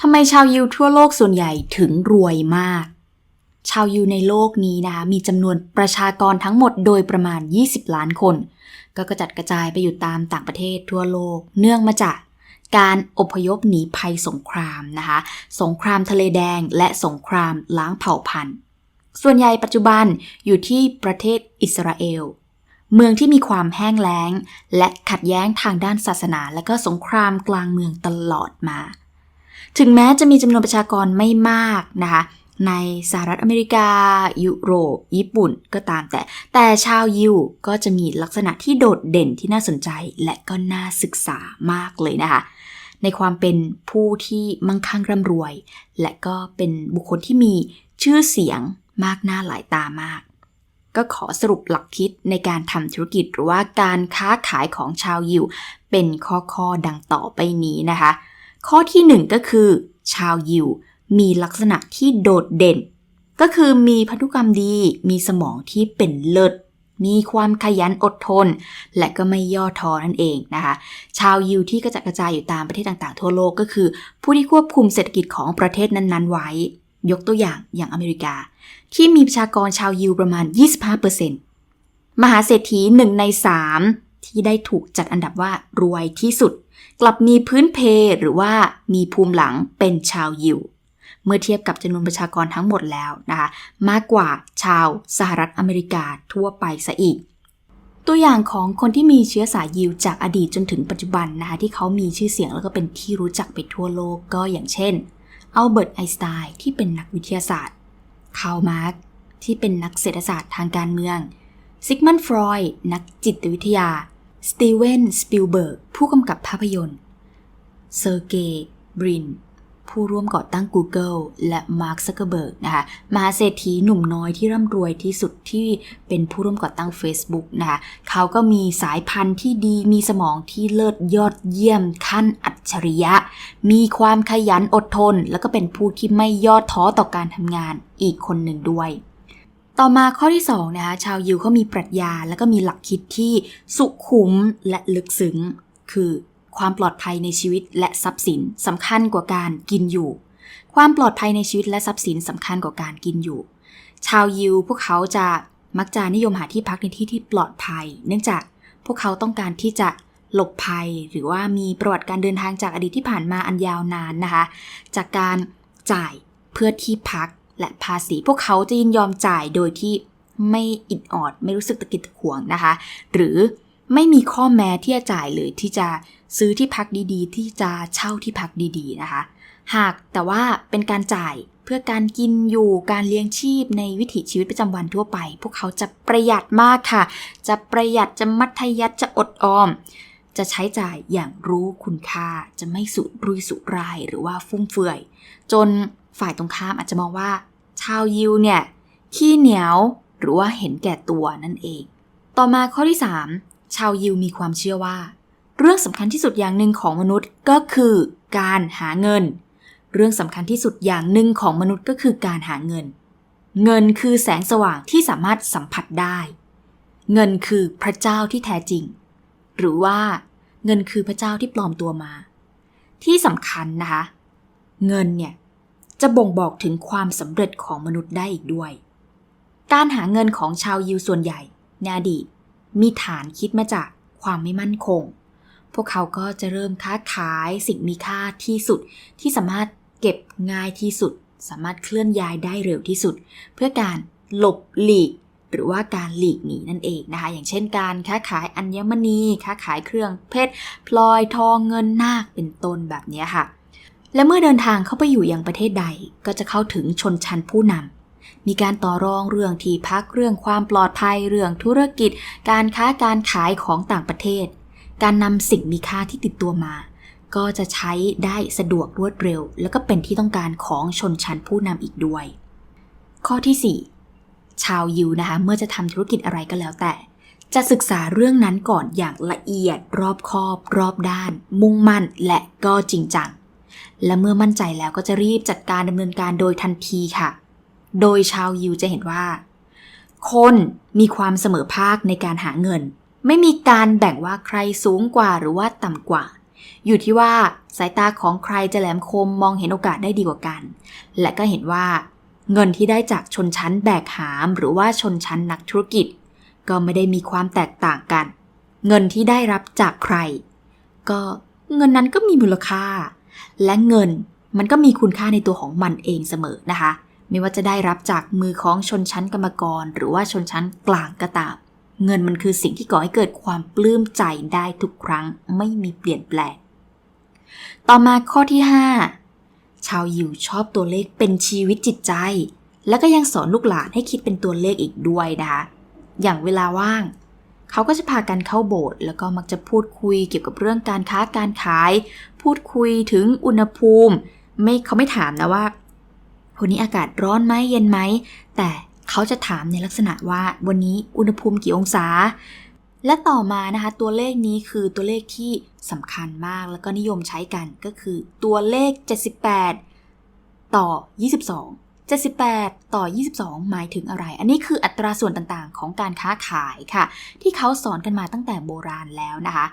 ทำไมชาวยิวทั่วโลกส่วนใหญ่ถึงรวยมาก ชาวยิวในโลกนี้นะคะมีจำนวนประชากรทั้งหมดโดยประมาณ 20 ล้านคน ก็กระจัดกระจายไปอยู่ตามต่างประเทศทั่วโลก เนื่องมาจากการอพยพหนีภัยสงครามนะคะ สงครามทะเลแดงและสงครามล้างเผ่าพันธุ์ ส่วนใหญ่ปัจจุบันอยู่ที่ประเทศอิสราเอล เมืองที่มีความแห้งแล้ง และขัดแย้งทางด้านศาสนา และก็สงครามกลางเมืองตลอดมา ถึงแม้จะมีจำนวนประชากรไม่มากนะคะในสหรัฐอเมริกา ยุโรป ญี่ปุ่นก็ตามแต่ แต่ชาวยิวก็จะมีลักษณะที่โดดเด่นที่น่าสนใจและก็น่าศึกษามากเลยนะคะ ในความเป็นผู้ที่มั่งคั่งร่ำรวย และก็เป็นบุคคลที่มีชื่อเสียงมากหน้าหลายตามาก ก็ขอสรุปหลักคิดในการทำธุรกิจหรือว่าการค้าขายของชาวยิว เป็นข้อๆดังต่อไปนี้นะคะ ข้อที่หนึ่งก็คือ ชาวยิว มีลักษณะที่โดดเด่น ก็คือมีพันธุกรรมดี มีสมองที่เป็นเลิศมีความขยันอดทน และก็ไม่ย่อท้อนั่นเองนะคะ ชาวยิวที่กระจัดกระจายอยู่ตามประเทศต่างๆ ทั่วโลกก็คือ ผู้ที่ควบคุมเศรษฐกิจของประเทศนั้นๆ ไว้ ยกตัวอย่างอย่างอเมริกา ที่มีประชากรชาวยิวประมาณ 25%มหาเศรษฐีหนึ่งใน3ที่ได้ถูกจัดอันดับว่ารวยที่สุด กลับมีพื้นเพหรือว่ามีภูมิหลังเป็นชาวยิว เมื่อเทียบกับจำนวนประชากรทั้งหมดแล้วนะคะมากกว่าชาวสหรัฐอเมริกาทั่วไปซะอีก ตัวอย่างของคนที่มีเชื้อสายยิวจากอดีตจนถึงปัจจุบันนะคะที่เขามีชื่อเสียงแล้วก็เป็นที่รู้จักไปทั่วโลกก็อย่างเช่นอัลเบิร์ตไอน์สไตน์ที่เป็นนักวิทยาศาสตร์คาร์มาร์กที่เป็นนักเศรษฐศาสตร์ทางการเมืองซิกมันฟรอยด์นักจิตวิทยา สตีเวนสปิลเบิร์กผู้กำกับภาพยนตร์ เซอร์เกย์บริน ผู้ร่วมก่อตั้ง Google และมาร์คซักเกอร์เบิร์กนะคะมหาเศรษฐีหนุ่มน้อยที่ร่ำรวยที่สุดที่เป็นผู้ร่วมก่อตั้ง Facebook นะคะเขาก็มีสายพันธุ์ที่ดีมีสมองที่เลิศยอดเยี่ยมขั้นอัจฉริยะ มีความขยันอดทน แล้วก็เป็นผู้ที่ไม่ย่อท้อต่อการทำงานอีกคนหนึ่งด้วย ต่อมาข้อที่2นะคะชาวยิวเขามีปรัชญาแล้วก็มีหลักคิดที่สุขุมและลึกซึ้ง คือความปลอดภัยในชีวิตและทรัพย์สินสำคัญกว่าการกินอยู่ ความปลอดภัยในชีวิตและทรัพย์สินสำคัญกว่าการกินอยู่ ชาวยิวพวกเขาจะมักจะนิยมหาที่พักในที่ที่ปลอดภัย เนื่องจากพวกเขาต้องการที่จะหลบภัย หรือว่ามีประวัติการเดินทางจากอดีตที่ผ่านมาอันยาวนานนะคะ จากการจ่ายเพื่อที่พัก และภาษีพวกเขาจะยินยอมจ่ายโดยที่ไม่อิดออด ไม่รู้สึกตะกิดตะขวงนะคะ หรือไม่มีข้อแม้ที่จะจ่ายเลยที่จะซื้อที่พักดีๆ ที่จะเช่าที่พักดีๆนะคะ หากแต่ว่าเป็นการจ่ายเพื่อการกินอยู่การเลี้ยงชีพในวิถีชีวิตประจำวันทั่วไป พวกเขาจะประหยัดมากค่ะ จะประหยัดจะมัธยัติจะอดออม จะใช้จ่ายอย่างรู้คุณค่าจะไม่สุรุ่ยสุร่ายหรือว่าฟุ่มเฟือย จนฝ่ายตรงข้ามอาจจะมองว่า ชาวยิวเนี่ยขี้เหนียวหรือว่าเห็นแก่ตัวนั่นเอง ต่อมาข้อที่ 3 ชาวยิวมีความเชื่อว่า เรื่องสำคัญที่สุดอย่างหนึ่งของมนุษย์ก็คือการหาเงิน เรื่องสำคัญที่สุดอย่างหนึ่งของมนุษย์ก็คือการหาเงิน เงินคือแสงสว่างที่สามารถสัมผัสได้ เงินคือพระเจ้าที่แท้จริง หรือว่าเงินคือพระเจ้าที่ปลอมตัวมา ที่สำคัญนะคะ เงินเนี่ย จะบ่งบอกถึงความสำเร็จของมนุษย์ได้อีกด้วย การหาเงินของชาวยิวส่วนใหญ่ในอดีตมีฐานคิดมาจากความไม่มั่นคง พวกเขาก็จะเริ่มค้าขายสิ่งมีค่าที่สุดที่สามารถเก็บง่ายที่สุด สามารถเคลื่อนย้ายได้เร็วที่สุด เพื่อการหลบหลีก หรือว่าการหลีกหนีนั่นเองนะคะ อย่างเช่นการค้าขายอัญมณีค้าขายเครื่องเพชรพลอยทองเงินนาคเป็นต้นแบบนี้ค่ะ และเมื่อเดินทางเข้าไปอยู่ยังประเทศใดก็จะเข้าถึงชนชั้นผู้นำมีการต่อรองเรื่องที่พักเรื่องความปลอดภัยเรื่องธุรกิจ การค้าการขายของต่างประเทศ การนำสิ่งมีค่าที่ติดตัวมา ก็จะใช้ได้สะดวกรวดเร็ว แล้วก็เป็นที่ต้องการของชนชั้นผู้นำอีกด้วย ข้อที่ 4 ชาวยิวนะคะเมื่อจะทำธุรกิจอะไรก็แล้วแต่จะศึกษาเรื่องนั้นก่อนอย่างละเอียดรอบคอบ รอบด้าน มุ่งมั่นและก็จริงจัง และเมื่อมั่นใจแล้วก็จะรีบจัดการดำเนินการโดยทันทีค่ะ โดยชาวยิวจะเห็นว่า คนมีความเสมอภาคในการหาเงิน ไม่มีการแบ่งว่าใครสูงกว่าหรือว่าต่ำกว่า อยู่ที่ว่าสายตาของใครจะแหลมคมมองเห็นโอกาสได้ดีกว่ากัน และก็เห็นว่า เงินที่ได้จากชนชั้นแบกหาม หรือว่าชนชั้นนักธุรกิจ ก็ไม่ได้มีความแตกต่างกัน เงินที่ได้รับจากใคร ก็เงินนั้นก็มีมูลค่า และเงินมันก็มีคุณค่าในตัวของมันเองเสมอนะคะ ไม่ว่าจะได้รับจากมือของชนชั้นกรรมกร หรือว่าชนชั้นกลางก็ตาม เงินมันคือสิ่งที่ก่อให้เกิดความปลื้มใจได้ทุกครั้งไม่มีเปลี่ยนแปลง ต่อมาข้อที่ 5 ชาวยิวชอบตัวเลขเป็นชีวิตจิตใจ แล้วก็ยังสอนลูกหลานให้คิดเป็นตัวเลขอีกด้วยนะคะอย่างเวลาว่าง เขาก็จะพากันเข้าโบสถ์แล้วก็มักจะพูดคุยเกี่ยวกับเรื่องการค้าการขาย พูดคุยถึงอุณหภูมิ ไม่เขาไม่ถามนะว่าวันนี้อากาศร้อนไหมเย็นไหม แต่เขาจะถามในลักษณะว่าวันนี้อุณหภูมิกี่องศา และต่อมานะคะ ตัวเลขนี้คือตัวเลขที่สำคัญมากแล้วก็นิยมใช้กันก็คือตัวเลข 78 ต่อ 22 78 ต่อ 22 หมายถึงอะไร อันนี้คืออัตราส่วนต่างๆ ของการค้าขายค่ะ ที่เขาสอนกันมาตั้งแต่โบราณแล้วนะคะ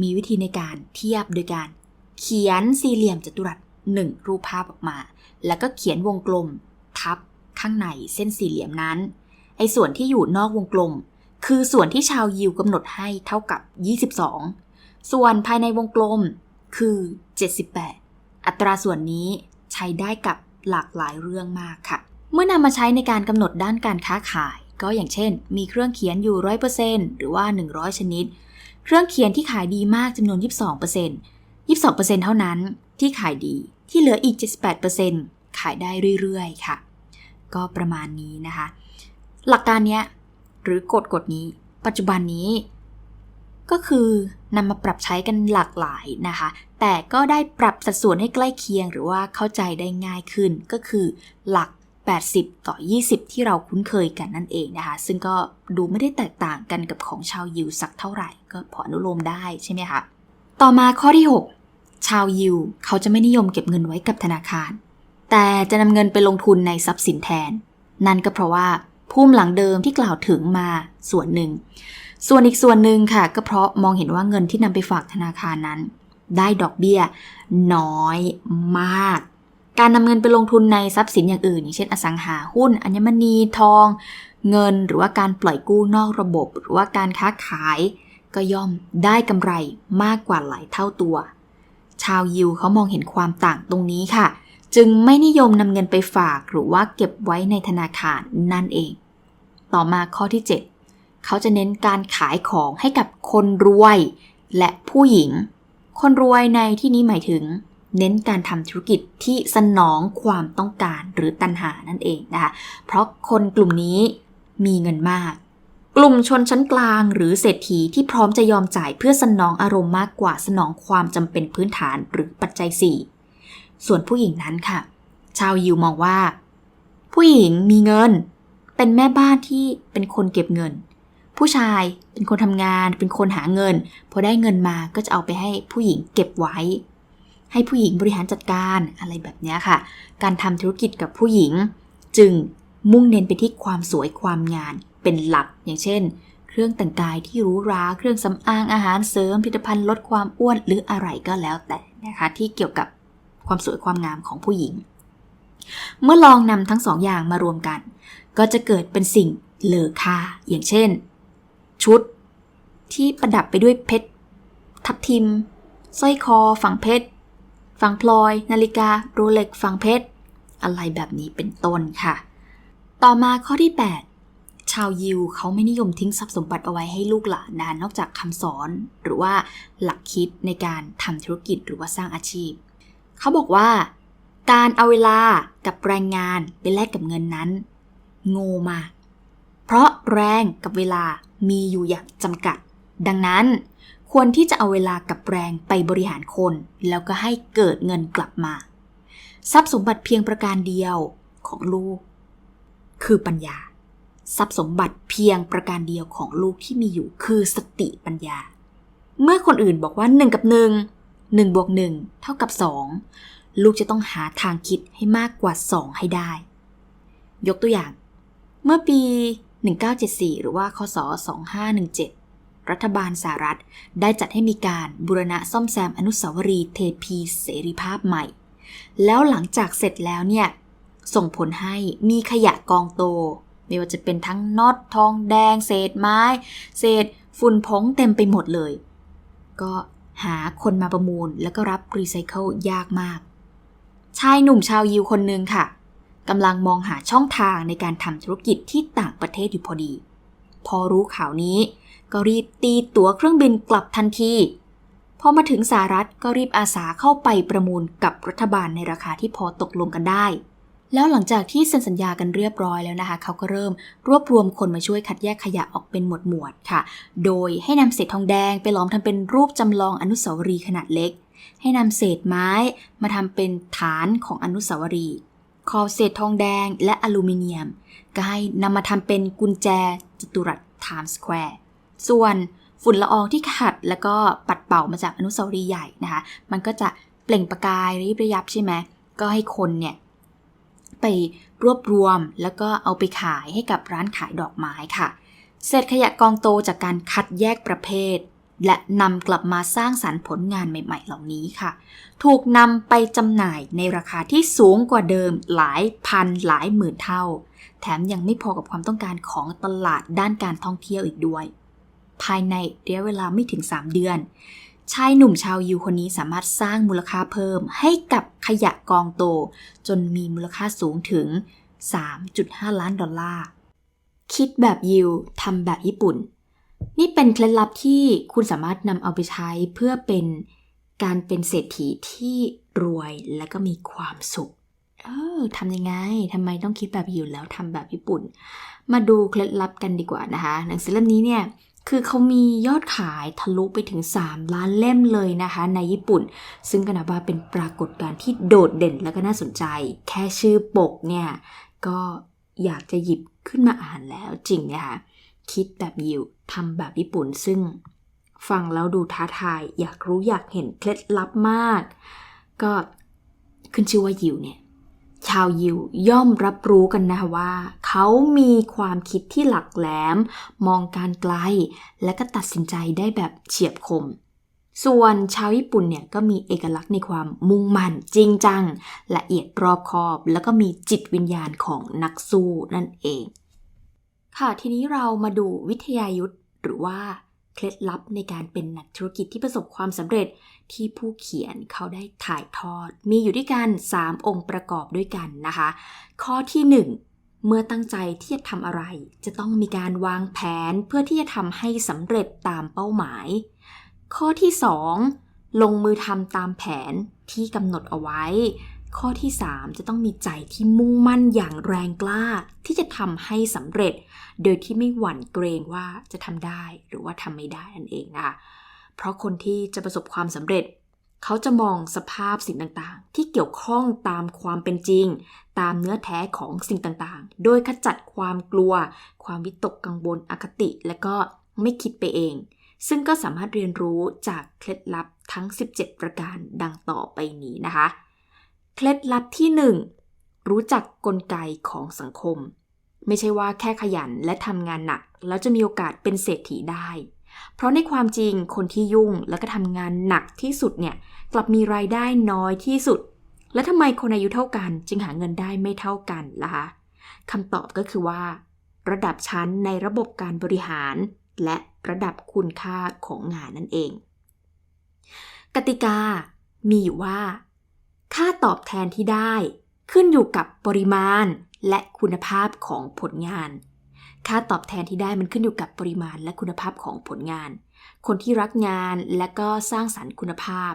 มีวิธีในการเทียบโดยการ เขียนสี่เหลี่ยมจัตุรัสหนึ่งรูปภาพออกมา แล้วก็เขียนวงกลมทับข้างในเส้นสี่เหลี่ยมนั้น ไอ้ส่วนที่อยู่นอกวงกลม คือส่วนที่ชาวยิวกำหนดให้เท่ากับ 22 ส่วนภายในวงกลมคือ 78 อัตราส่วนนี้ใช้ได้กับหลากหลายเรื่องมากค่ะ เมื่อนำมาใช้ในการกำหนดด้านการค้าขาย ก็อย่างเช่น มีเครื่องเขียนอยู่ 100%หรือว่า 100 ชนิด เครื่องเขียนที่ขายดีมากจำนวน 22% 22%เท่านั้นที่ขายดีที่เหลืออีก 78%ขายได้เรื่อยๆ ค่ะ ก็ประมาณนี้นะคะ หลักการเนี้ยหรือกฎกฎนี้ ปัจจุบันนี้ ก็คือนำมาปรับใช้กันหลากหลายนะคะ แต่ก็ได้ปรับสัดส่วนให้ใกล้เคียงหรือว่าเข้าใจได้ง่ายขึ้นก็คือหลัก 80 ต่อ 20 ที่เราคุ้นเคยกันนั่นเองนะคะ ซึ่งก็ดูไม่ได้แตกต่างกันกับของชาวยิวสักเท่าไหร่ ก็พออนุโลมได้ใช่ไหมคะ ต่อมาข้อที่ 6 ชาวยิวเขาจะไม่นิยมเก็บเงินไว้กับธนาคาร แต่จะนำเงินไปลงทุนในทรัพย์สินแทน นั่นก็เพราะว่าภูมิหลังเดิมที่กล่าวถึงมาส่วนหนึ่ง ส่วนอีกส่วนหนึ่งค่ะ ก็เพราะมองเห็นว่าเงินที่นำไปฝากธนาคารนั้น ได้ดอกเบี้ย น้อยมาก การนำเงินไปลงทุนในทรัพย์สินอย่างอื่น อย่างเช่นอสังหาหุ้น อัญมณีทอง เงินหรือว่าการปล่อยกู้นอกระบบ หรือว่าการค้าขาย ก็ย่อมได้กำไรมากกว่าหลายเท่าตัว ชาวยิวเขามองเห็นความต่างตรงนี้ค่ะ จึงไม่นิยมนำเงินไปฝากหรือว่าเก็บไว้ในธนาคารนั่นเอง ต่อมาข้อที่ 7 เขาจะเน้นการขายของให้กับคนรวย และผู้หญิง คนรวยในที่นี้หมายถึง เน้นการทำธุรกิจที่สนองความต้องการหรือตัณหานั่นเองนะคะ เพราะคนกลุ่มนี้มีเงินมาก กลุ่มชนชั้นกลางหรือเศรษฐีที่พร้อมจะยอมจ่ายเพื่อสนองอารมณ์มากกว่าสนองความจำเป็นพื้นฐานหรือปัจจัย 4 ส่วนผู้หญิงนั้นค่ะ ชาวยิวมองว่า ผู้หญิงมีเงิน เป็นแม่บ้านที่เป็นคนเก็บเงิน ผู้ชายเป็นคนทำงาน เป็นคนหาเงิน พอได้เงินมาก็จะเอาไปให้ผู้หญิงเก็บไว้ ให้ผู้หญิงบริหารจัดการอะไรแบบนี้ค่ะ การทำธุรกิจกับผู้หญิง จึงมุ่งเน้นไปที่ความสวยความงาม เป็นหลัก อย่างเช่น เครื่องแต่งกายที่หรูหรา เครื่องสำอางอาหารเสริมผลิตภัณฑ์ลดความอ้วนหรืออะไรก็แล้วแต่นะคะที่เกี่ยวกับความสวยความงามของผู้หญิง เมื่อลองนำทั้งสองอย่างมารวมกัน ก็จะเกิดเป็นสิ่งเลอค่าอย่างเช่น ชุดที่ประดับไปด้วยเพชร ทับทิมสร้อยคอ ฝังเพชรฝังพลอย นาฬิกาโรเล็กฝังเพชรอะไรแบบนี้เป็นต้นค่ะ ต่อมาข้อที่ 8 ชาวยิวเขาไม่นิยมทิ้งทรัพย์สมบัติเอาไว้ให้ลูกหลานนะนอกจากคำสอนหรือว่าหลักคิดในการทำธุรกิจหรือว่าสร้างอาชีพ เขาบอกว่า การเอาเวลากับแรงงานไปแลกกับเงินนั้น โง่มาก เพราะแรงกับเวลามีอยู่อย่างจำกัด ดังนั้น ควรที่จะเอาเวลากับแรงไปบริหารคน แล้วก็ให้เกิดเงินกลับมา ทรัพย์สมบัติเพียงประการเดียวของลูก คือปัญญา ทรัพย์สมบัติเพียงประการเดียวของลูกที่มีอยู่คือสติปัญญา เมื่อคนอื่นบอกว่า 1 กับ 1 1บวก1เท่ากับ 2 ลูกจะต้องหาทางคิดให้มากกว่า 2 ให้ได้ ยกตัวอย่าง เมื่อปี 1974 หรือว่าคศ2517 รัฐบาลสหรัฐได้จัดให้มีการบูรณะซ่อมแซมอนุสาวรีย์เทพีเสรีภาพใหม่ แล้วหลังจากเสร็จแล้วเนี่ย ส่งผลให้มีขยะกองโต ไม่ว่าจะเป็นทั้งน็อตทองแดง เศษไม้ เศษฝุ่นผงเต็มไปหมดเลย ก็หาคนมาประมูลแล้วก็รับรีไซเคิลยากมาก ชายหนุ่มชาวยิวคนหนึ่งค่ะกำลังมองหาช่องทางในการทำธุรกิจที่ต่างประเทศอยู่พอดี พอรู้ข่าวนี้ ก็รีบตีตั๋วเครื่องบินกลับทันทีพอมาถึงสหรัฐก็รีบอาสาเข้าไปประมูลกับรัฐบาลในราคาที่พอตกลงกันได้ แล้วหลังจากที่เซ็นสัญญากันเรียบร้อยแล้วนะคะเขาก็เริ่มรวบรวมคนมาช่วยคัดแยกขยะออกเป็นหมวดหมวดค่ะ โดยให้นำเศษทองแดงไปล้อมทำเป็นรูปจำลองอนุสาวรีย์ขนาดเล็ก ให้นำเศษไม้มาทำเป็นฐานของอนุสาวรีย์ขอบเศษทองแดงและอลูมิเนียม ก็ให้นำมาทำเป็นกุญแจจัตุรัสไทม์สแควร์ส่วนฝุ่นละอองที่ขัดแล้วก็ปัดเป่ามาจากอนุสาวรีย์ใหญ่นะคะ มันก็จะเปล่งประกายริบระยับใช่ไหม ก็ให้คนเนี่ย ไปรวบรวม แล้วก็เอาไปขายให้กับร้านขายดอกไม้ค่ะ เศษขยะกองโตจากการคัดแยกประเภท และนำกลับมาสร้างสรรค์ผลงานใหม่ ๆ เหล่านี้ค่ะ ถูกนำไปจำหน่ายในราคาที่สูงกว่าเดิมหลายพันหลายหมื่นเท่า แถมยังไม่พอกับความต้องการของตลาดด้านการท่องเที่ยวอีกด้วย ภายในระยะเวลาไม่ถึง 3 เดือน ชายหนุ่มชาวยิวคนนี้สามารถสร้างมูลค่าเพิ่มให้กับขยะกองโต จนมีมูลค่าสูงถึง 3.5 ล้านดอลลาร์ คิดแบบยิวทำแบบญี่ปุ่น นี่เป็นเคล็ดลับที่คุณสามารถนำเอาไปใช้เพื่อเป็นการเป็นเศรษฐีที่รวยและก็มีความสุข เออทำยังไงทำไมต้องคิดแบบยิวแล้วทำแบบญี่ปุ่น มาดูเคล็ดลับกันดีกว่านะคะ หนังสือเล่มนี้เนี่ย คือเขามียอดขายทะลุไปถึง 3 ล้านเล่มเลยนะคะ ในญี่ปุ่น ซึ่งก็นับว่าเป็นปรากฏการณ์ที่โดดเด่นและก็น่าสนใจ แค่ชื่อปกเนี่ย ก็อยากจะหยิบขึ้นมาอ่านแล้วจริงนะคะคิดแบบยิวทำแบบญี่ปุ่น ซึ่งฟังแล้วดูท้าทาย อยากรู้อยากเห็นเคล็ดลับมาก ก็ขึ้นชื่อว่ายิวเนี่ย ชาวยิวย่อมรับรู้กันนะว่า เขามีความคิดที่หลักแหลม มองการไกล และก็ตัดสินใจได้แบบเฉียบคม ส่วนชาวญี่ปุ่นเนี่ยก็มีเอกลักษณ์ในความมุ่งมั่นจริงจัง ละเอียดรอบคอบ แล้วก็มีจิตวิญญาณของนักสู้นั่นเอง ค่ะทีนี้เรามาดูวิทยายุทธหรือว่า เคล็ดลับในการเป็นนักธุรกิจที่ประสบความสำเร็จที่ผู้เขียนเขาได้ถ่ายทอด มีอยู่ด้วยกัน 3 องค์ประกอบด้วยกันนะคะ ข้อที่ 1 เมื่อตั้งใจที่จะทำอะไร จะต้องมีการวางแผนเพื่อที่จะทำให้สำเร็จตามเป้าหมาย ข้อที่ 2 ลงมือทำตามแผนที่กำหนดเอาไว้ ข้อที่ 3 จะต้องมีใจที่มุ่งมั่นอย่างแรงกล้า ที่จะทำให้สำเร็จ โดยที่ไม่หวั่นเกรงว่าจะทำได้หรือว่าทำไม่ได้นั่นเองนะคะเพราะคนที่จะประสบความสำเร็จ เขาจะมองสภาพสิ่งต่างๆ ที่เกี่ยวข้องตามความเป็นจริง ตามเนื้อแท้ของสิ่งต่างๆ โดยขจัดความกลัว ความวิตกกังวลอคติ และก็ไม่คิดไปเอง ซึ่งก็สามารถเรียนรู้จากเคล็ดลับทั้ง 17 ประการดังต่อไปนี้นะคะ เคล็ดลับที่ 1 รู้จักกลไกของสังคม ไม่ใช่ว่าแค่ขยันและทำงานหนัก แล้วจะมีโอกาสเป็นเศรษฐีได้ เพราะในความจริงคนที่ยุ่งแล้วก็ทำงานหนักที่สุดเนี่ยกลับมีรายได้น้อยที่สุด และทำไมคนอายุเท่ากัน จึงหาเงินได้ไม่เท่ากันล่ะคะคำตอบก็คือว่า ระดับชั้นในระบบการบริหาร และระดับคุณค่าของงานนั่นเอง กติกามีอยู่ว่า ค่าตอบแทนที่ได้ ขึ้นอยู่กับปริมาณและคุณภาพของผลงาน ค่าตอบแทนที่ได้มันขึ้นอยู่กับปริมาณและคุณภาพของผลงาน คนที่รักงานและก็สร้างสรรค์คุณภาพ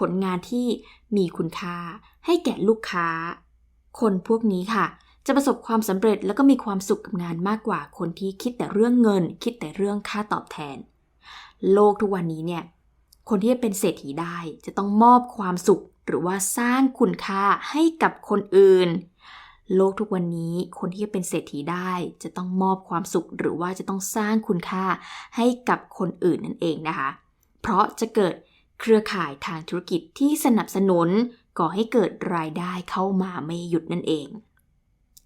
ผลงานที่มีคุณค่า ให้แก่ลูกค้า คนพวกนี้ค่ะ จะประสบความสำเร็จแล้วก็มีความสุขกับงานมากกว่าคนที่คิดแต่เรื่องเงิน คิดแต่เรื่องค่าตอบแทน โลกทุกวันนี้เนี่ยคนที่จะเป็นเศรษฐีได้จะต้องมอบความสุข หรือว่าสร้างคุณค่าให้กับคนอื่น โลกทุกวันนี้คนที่จะเป็นเศรษฐีได้ จะต้องมอบความสุข หรือว่าจะต้องสร้างคุณค่าให้กับคนอื่นนั่นเองนะคะ เพราะจะเกิดเครือข่ายทางธุรกิจที่สนับสนุนก่อให้เกิดรายได้เข้ามาไม่หยุดนั่นเอง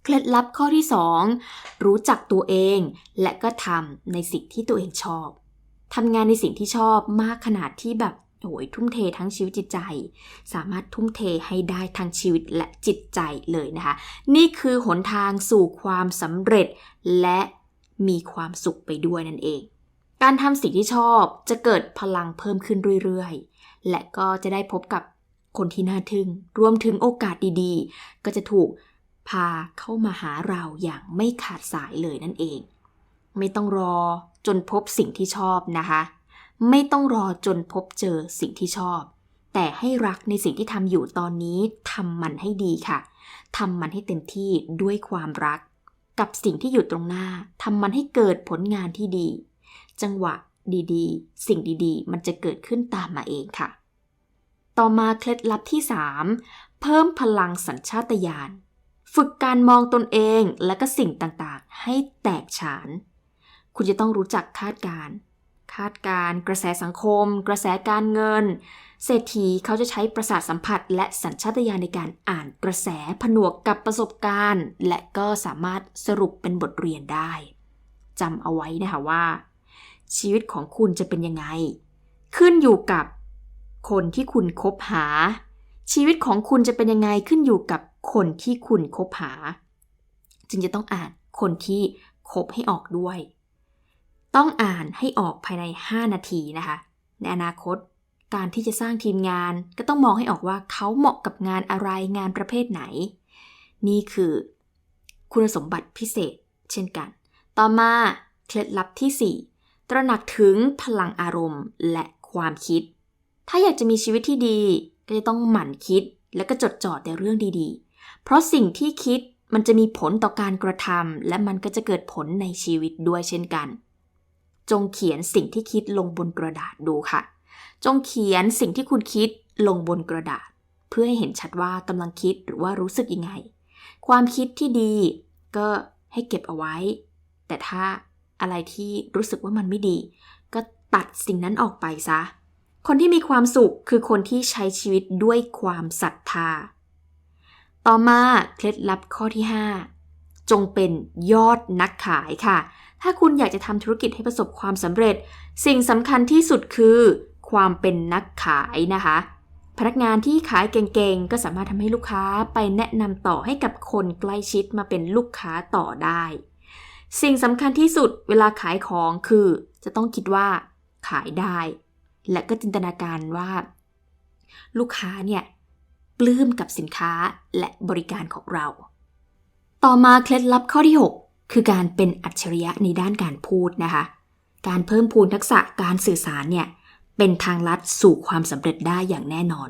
เคล็ดลับข้อที่ 2 รู้จักตัวเองและก็ทำในสิ่งที่ตัวเองชอบทำงานในสิ่งที่ชอบมากขนาดที่แบบ โอ้ยทุ่มเททั้งชีวิตจิตใจ สามารถทุ่มเทให้ได้ทั้งชีวิตและจิตใจเลยนะคะ นี่คือหนทางสู่ความสำเร็จและมีความสุขไปด้วยนั่นเอง การทำสิ่งที่ชอบจะเกิดพลังเพิ่มขึ้นเรื่อยๆ และก็จะได้พบกับคนที่น่าทึ่ง รวมถึงโอกาสดีๆ ก็จะถูกพาเข้ามาหาเราอย่างไม่ขาดสายเลยนั่นเอง ไม่ต้องรอจนพบสิ่งที่ชอบนะคะ ไม่ต้องรอจนพบเจอสิ่งที่ชอบ แต่ให้รักในสิ่งที่ทำอยู่ตอนนี้ทำมันให้ดีค่ะทำมันให้เต็มที่ด้วยความรัก กับสิ่งที่อยู่ตรงหน้าทำมันให้เกิดผลงานที่ดี จังหวะดีๆ สิ่งดีๆ มันจะเกิดขึ้นตามมาเองค่ะ ต่อมาเคล็ดลับที่ 3 เพิ่มพลังสัญชาตญาณฝึกการมองตนเองและก็สิ่งต่างๆ ให้แตกฉาน คุณจะต้องรู้จักคาดการณ์ คาดการกระแสสังคม กระแสการเงิน เศรษฐีเขาจะใช้ประสาทสัมผัส และสัญชาตญาณในการอ่านกระแสผนวกกับประสบการณ์ และก็สามารถสรุปเป็นบทเรียนได้จำเอาไว้นะคะว่า ชีวิตของคุณจะเป็นยังไง ขึ้นอยู่กับคนที่คุณคบหา ชีวิตของคุณจะเป็นยังไงขึ้นอยู่กับคนที่คุณคบหา จึงจะต้องอ่านคนที่คบให้ออกด้วย ต้องอ่านให้ออกภายใน 5 นาทีนะคะ ในอนาคต การที่จะสร้างทีมงานก็ต้องมองให้ออกว่าเขาเหมาะกับงานอะไรงานประเภทไหน นี่คือ คุณสมบัติพิเศษ เช่นกัน ต่อมาเคล็ดลับที่ 4 ตระหนักถึงพลังอารมณ์และความคิด ถ้าอยากจะมีชีวิตที่ดี ก็จะต้องหมั่นคิดแล้วก็จดจ่อแต่เรื่องดีๆ เพราะสิ่งที่คิดมันจะมีผลต่อการกระทำและมันก็จะเกิดผลในชีวิตด้วยเช่นกัน จงเขียนสิ่งที่คิดลงบนกระดาษดูค่ะ จงเขียนสิ่งที่คุณคิดลงบนกระดาษ เพื่อให้เห็นชัดว่ากำลังคิดหรือว่ารู้สึกยังไง ความคิดที่ดีก็ให้เก็บเอาไว้ แต่ถ้าอะไรที่รู้สึกว่ามันไม่ดี ก็ตัดสิ่งนั้นออกไปซะ คนที่มีความสุขคือคนที่ใช้ชีวิตด้วยความศรัทธา ต่อมาเคล็ดลับข้อที่ 5 จงเป็นยอดนักขายค่ะ ถ้าคุณอยากจะทำธุรกิจให้ประสบความสำเร็จ สิ่งสำคัญที่สุดคือ ความเป็นนักขายนะคะ พนักงานที่ขายเก่งๆ ก็สามารถทำให้ลูกค้าไปแนะนำต่อให้กับคนใกล้ชิดมาเป็นลูกค้าต่อได้ สิ่งสำคัญที่สุดเวลาขายของคือ จะต้องคิดว่า ขายได้ และก็จินตนาการว่า ลูกค้าเนี่ยปลื้มกับสินค้าและบริการของเรา ต่อมาเคล็ดลับข้อที่ 6 คือการเป็นอัจฉริยะในด้านการพูดนะคะ การเพิ่มพูนทักษะการสื่อสารเนี่ยเป็นทางลัดสู่ความสำเร็จได้อย่างแน่นอน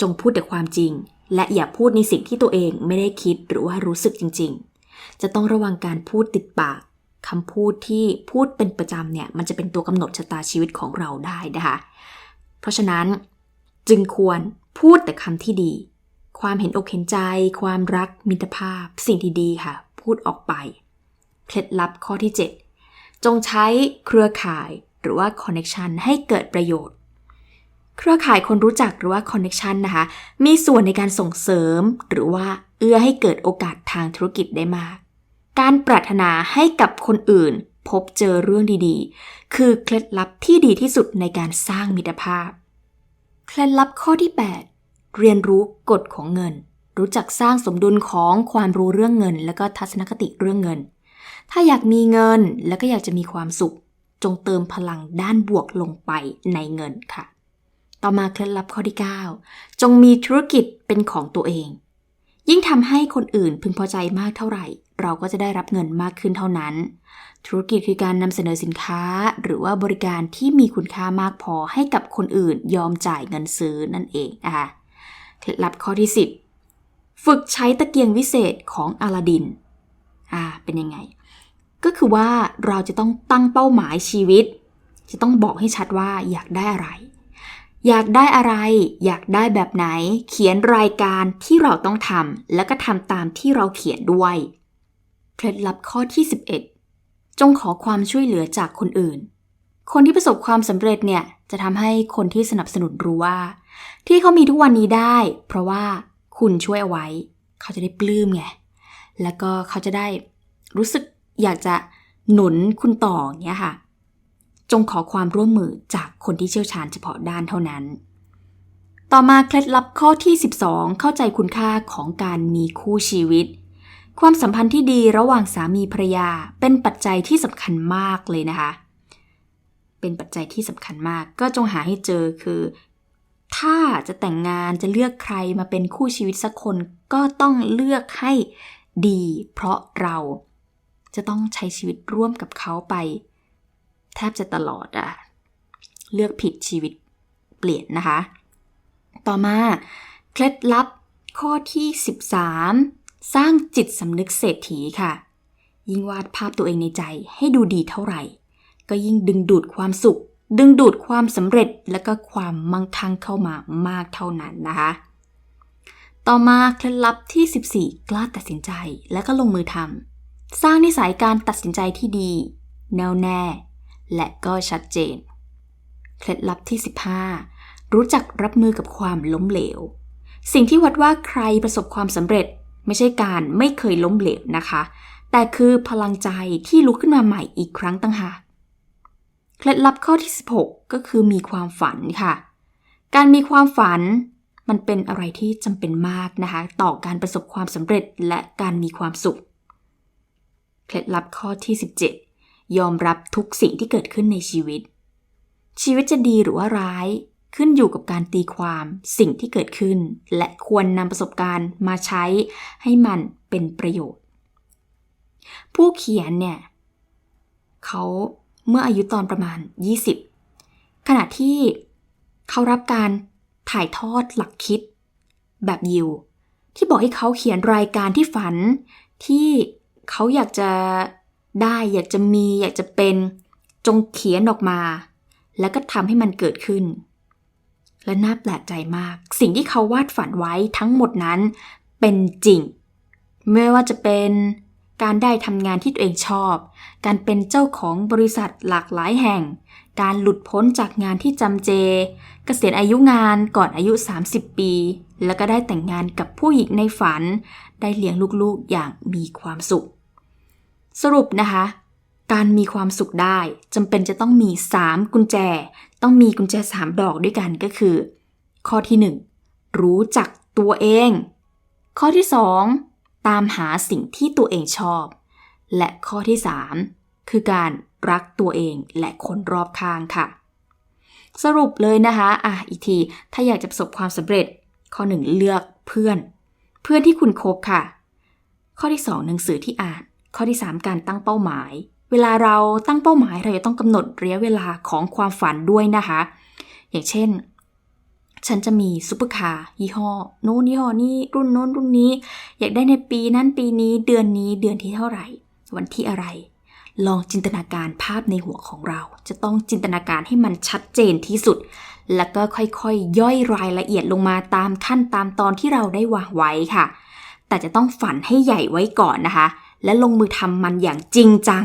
จงพูดแต่ความจริง และอย่าพูดในสิ่งที่ตัวเองไม่ได้คิดหรือว่ารู้สึกจริง ๆ จะต้องระวังการพูดติดปากคำพูดที่พูดเป็นประจำเนี่ยมันจะเป็นตัวกำหนดชะตาชีวิตของเราได้นะคะ เพราะฉะนั้นจึงควรพูดแต่คำที่ดี ความเห็นอกเห็นใจ ความรักมิตรภาพ สิ่งที่ดีค่ะ พูดออกไป เคล็ดลับข้อที่ 7 จงใช้เครือข่ายหรือว่าคอนเน็ชันให้เกิดประโยชน์ เครือข่ายคนรู้จักหรือว่าคอนเน็ชันนะคะ มีส่วนในการส่งเสริม หรือว่าเอื้อให้เกิดโอกาสทางธุรกิจได้มาก การปรารถนาให้กับคนอื่น พบเจอเรื่องดีๆ คือเคล็ดลับที่ดีที่สุดในการสร้างมิตรภาพ เคล็ดลับข้อที่ 8 เรียนรู้กฎของเงิน รู้จักสร้างสมดุลของความรู้เรื่องเงิน และก็ทัศนคติเรื่องเงิน ถ้าอยากมีเงินและก็อยากจะมีความสุข จงเติมพลังด้านบวกลงไปในเงินค่ะ ต่อมาเคล็ดลับข้อที่ 9 จงมีธุรกิจเป็นของตัวเอง ยิ่งทำให้คนอื่นพึงพอใจมากเท่าไหร่ เราก็จะได้รับเงินมากขึ้นเท่านั้น ธุรกิจคือการนำเสนอสินค้า หรือว่าบริการที่มีคุณค่ามากพอให้กับคนอื่นยอมจ่ายเงินซื้อนั่นเองนะคะเคล็ดลับข้อที่ 10 ฝึกใช้ตะเกียงวิเศษของอลาดิน อ่า เป็นยังไง ก็คือว่าเราจะต้องตั้งเป้าหมายชีวิต จะต้องบอกให้ชัดว่าอยากได้อะไร อยากได้อะไร อยากได้แบบไหน เขียนรายการที่เราต้องทำแล้วก็ทำตามที่เราเขียนด้วย เคล็ดลับข้อที่ 11 จงขอความช่วยเหลือจากคนอื่น คนที่ประสบความสำเร็จเนี่ยจะทำให้คนที่สนับสนุนรู้ว่า ที่เขามีทุกวันนี้ได้ เพราะว่า คุณช่วยเอาไว้ เขาจะได้ปลื้มไง แล้วก็เขาจะได้รู้สึกอยากจะหนุนคุณต่ออย่างเงี้ยค่ะ จงขอความร่วมมือจากคนที่เชี่ยวชาญเฉพาะด้านเท่านั้น ต่อมาเคล็ดลับข้อที่ 12 เข้าใจคุณค่าของการมีคู่ชีวิต ความสัมพันธ์ที่ดีระหว่างสามีภรรยาเป็นปัจจัยที่สำคัญมากเลยนะคะ เป็นปัจจัยที่สำคัญมาก ก็จงหาให้เจอคือ ถ้าจะแต่งงานจะเลือกใครมาเป็นคู่ชีวิตสักคนก็ต้องเลือกให้ดี เพราะเราจะต้องใช้ชีวิตร่วมกับเขาไป แทบจะตลอดอะเลือกผิดชีวิตเปลี่ยนนะคะ ต่อมาเคล็ดลับข้อที่ 13 สร้างจิตสำนึกเศรษฐีค่ะ ยิ่งวาดภาพตัวเองในใจให้ดูดีเท่าไหร่ ก็ยิ่งดึงดูดความสุข ดึงดูดความสำเร็จและก็ความมั่งคั่งเข้ามามากเท่านั้นนะคะ ต่อมาเคล็ดลับที่ 14 กล้าตัดสินใจและก็ลงมือทำสร้างนิสัยการตัดสินใจที่ดี แน่วแน่ และก็ชัดเจน เคล็ดลับที่ 15 รู้จักรับมือกับความล้มเหลว สิ่งที่วัดว่าใครประสบความสำเร็จไม่ใช่การไม่เคยล้มเหลวนะคะ แต่คือพลังใจที่ลุกขึ้นมาใหม่อีกครั้งตั้งหาก เคล็ดลับข้อที่ 16 ก็คือมีความฝันค่ะ การมีความฝันมันเป็นอะไรที่จำเป็นมากนะคะ ต่อการประสบความสำเร็จและการมีความสุข เคล็ดลับข้อที่ 17 ยอมรับทุกสิ่งที่เกิดขึ้นในชีวิต ชีวิตจะดีหรือว่าร้ายขึ้นอยู่กับการตีความสิ่งที่เกิดขึ้น และควรนำประสบการณ์มาใช้ให้มันเป็นประโยชน์ ผู้เขียนเนี่ยเขา เมื่ออายุตอนประมาณ 20 ขณะที่เขารับการถ่ายทอดหลักคิด แบบยิว ที่บอกให้เขาเขียนรายการที่ฝันที่เขาอยากจะได้อยากจะมีอยากจะเป็นจงเขียนออกมา แล้วก็ทำให้มันเกิดขึ้น และน่าแปลกใจมาก สิ่งที่เขาวาดฝันไว้ทั้งหมดนั้นเป็นจริง ไม่ว่าจะเป็น การได้ทำงานที่ตัวเองชอบ การเป็นเจ้าของบริษัทหลากหลายแห่ง การหลุดพ้นจากงานที่จำเจ เกษียณอายุงานก่อนอายุ 30 ปี แล้วก็ได้แต่งงานกับผู้หญิงในฝัน ได้เลี้ยงลูกๆอย่างมีความสุข สรุปนะคะ การมีความสุขได้จำเป็นจะต้องมี 3 กุญแจ ต้องมีกุญแจ 3 ดอกด้วยกันก็คือ ข้อที่ 1 รู้จักตัวเอง ข้อที่ 2 ตามหาสิ่งที่ตัวเองชอบ และข้อที่ 3 คือการรักตัวเองและคนรอบข้างค่ะ สรุปเลยนะคะ อะ อีกที ถ้าอยากจะประสบความสำเร็จ ข้อ 1 เลือกเพื่อน เพื่อนที่คุณคบค่ะ ข้อที่ 2 หนังสือที่อ่าน ข้อที่ 3 การตั้งเป้าหมาย เวลาเราตั้งเป้าหมายเราจะต้องกำหนดระยะเวลาของความฝันด้วยนะคะ อย่างเช่น ฉันจะมีซุปเปอร์คาร์ยี่ห้อโน้นยี่ห้อนี้รุ่นโน้นรุ่นนี้ อยากได้ในปีนั้นปีนี้เดือนนี้เดือนที่เท่าไหร่ วันที่อะไร ลองจินตนาการภาพในหัวของเรา จะต้องจินตนาการให้มันชัดเจนที่สุด แล้วก็ค่อยๆย่อยรายละเอียดลงมาตามขั้นตามตอนที่เราได้วางไว้ค่ะ แต่จะต้องฝันให้ใหญ่ไว้ก่อนนะคะ และลงมือทำมันอย่างจริงจัง